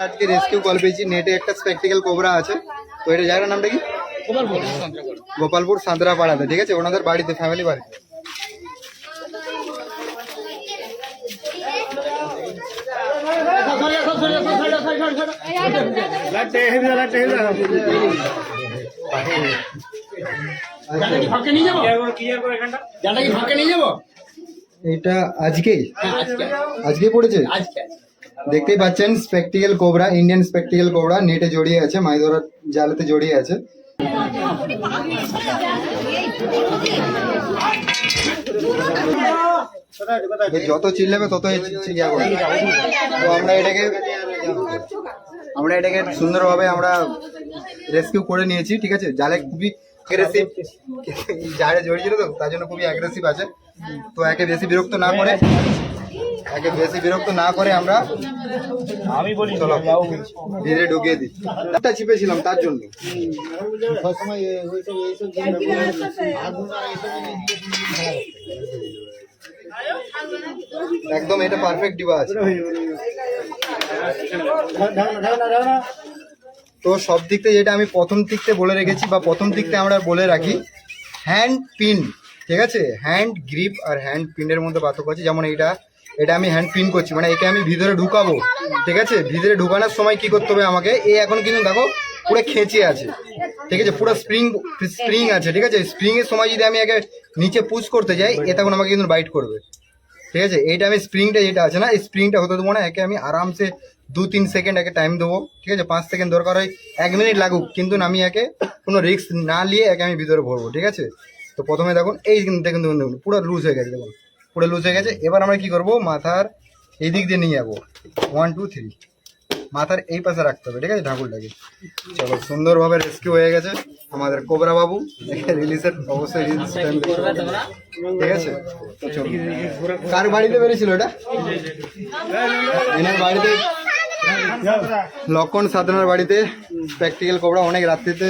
আজকে rescue call পেয়েছি। নেটে একটা স্পেকটিক্যাল কোবরা আছে। তো এটা জায়গার নামটা কি? গোপালপুর সাঁতরাপাড়াতে ঠিক আছে? ওনাদের বাড়িতে ফ্যামিলি বাড়িতে। এটা আজকেই? হ্যাঁ আজকে। আজকে পড়েছে? আজকে। দেখতেই পাচ্ছেন spectacled cobra Indian spectacled cobra নেটে জড়িয়ে আছে মাছ ধরার জালেতে জড়িয়ে আছে। যত চিল্লাবে তত ইয়া করে তো আমরা এটাকে আমরা এটাকে সুন্দরভাবে আমরা রেস্কিউ করে নিয়েছি, ঠিক আছে? জালে খুবই অ্যাগ্রেসিভ জালে জড়িয়েছিল তো, তার জন্য খুবই অ্যাগ্রেসিভ আছে। তো একে বেশি বিরক্ত না করে একে বেশি বিরক্ত না করে আমরা আমি বলি চলো ধীরে ঢুকিয়ে দিই। একটা চিপেছিলাম তার জন্য। একদম এটা পারফেক্ট ডিবা আছে তো সব দিক থেকে যেটা আমি প্রথম দিক থেকে বলে রেখেছি বা প্রথম দিক থেকে আমরা বলে রাখি হ্যান্ড পিন ঠিক আছে? হ্যান্ড গ্রিপ আর হ্যান্ড পিনের মধ্যে পার্থক্য আছে। যেমন এটা এটা আমি হ্যান্ড পিন করছি মানে একে আমি ভিতরে ঢুকাবো, ঠিক আছে? ভিতরে ঢুকানোর সময় কি করতে হবে আমাকে? এ এখন কিন্তু দেখো, পুরো খেঁচে আছে, ঠিক আছে? পুরো স্প্রিং স্প্রিং আছে, ঠিক আছে? স্প্রিং এর সময় যদি আমি একে নিচে পুশ করতে যাই, এ তখন আমাকে কিন্তু বাইট করবে, ঠিক আছে? এইটা আমি স্প্রিংটা যেটা আছে না, এই স্প্রিংটা হতে দেবো না, একে আমি আরামসে দু তিন সেকেন্ড একে টাইম দেবো, ঠিক আছে? পাঁচ সেকেন্ড দরকার হয়, এক মিনিট লাগুক, কিন্তু আমি একে কোনো রিস্ক না নিয়ে একে আমি ভিতরে ভরবো, ঠিক আছে? তো প্রথমে দেখুন, এই দেখুন দেখুন দেখুন, পুরো লুজ হয়ে গেছে, দেখুন। লুজ হয়ে গেছে। এবার আমরা কি করব? মাথার এই দিক দিয়ে নিয়ে যাব। ওয়ান টু থ্রি মাথার এই পাশে রাখতে হবে, ঠিক আছে? ঢাকুরটাকে। চলো, সুন্দরভাবে রেস্কিউ হয়ে গেছে আমাদের কোবরা বাবু। রিলিজের অবশ্যই ঠিক আছে। কার বাড়িতে বেরিয়েছিল এটা? এনার বাড়িতে? লক্ষণ সাধনার বাড়িতে। প্র্যাকটিক্যাল কোবরা অনেক রাত্রিতে,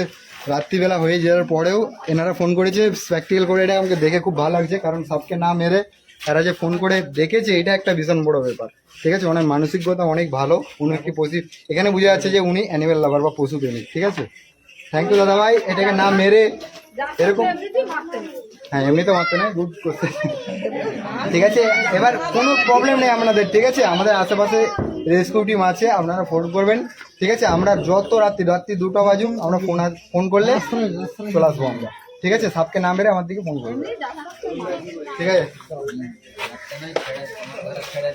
রাত্রিবেলা হয়ে যাওয়ার পরেও এনারা ফোন করেছে। প্র্যাকটিক্যাল করে এটা আমাকে দেখে খুব ভালো লাগছে, কারণ সাপকে না মেরে এরা যে ফোন করে দেখেছে এটা একটা ভীষণ বড় ব্যাপার। ঠিক আছে? ওনার মানসিকতা অনেক ভালো। উনি একটি পশু এখানে বোঝা যাচ্ছে যে উনি অ্যানিমেল লাভার বা পশু প্রেমিক ঠিক আছে? থ্যাংক ইউ দাদা ভাই। এটাকে না মেরে এরকম হ্যাঁ এমনি তো মারতে নেই গুড করতে ঠিক আছে? এবার কোনো প্রবলেম নেই আপনাদের ঠিক আছে? আমাদের আশেপাশে রেস্কিউ টিম আছে আপনারা ফোন করবেন। ঠিক আছে? আমরা যত রাত্রি রাত্রি দুটো বাজুক আমরা ফোন ফোন করলে চলে আসব আমরা। ঠিক আছে সাপকে না মেরে আমার দিকে ফোন করবেন ঠিক আছে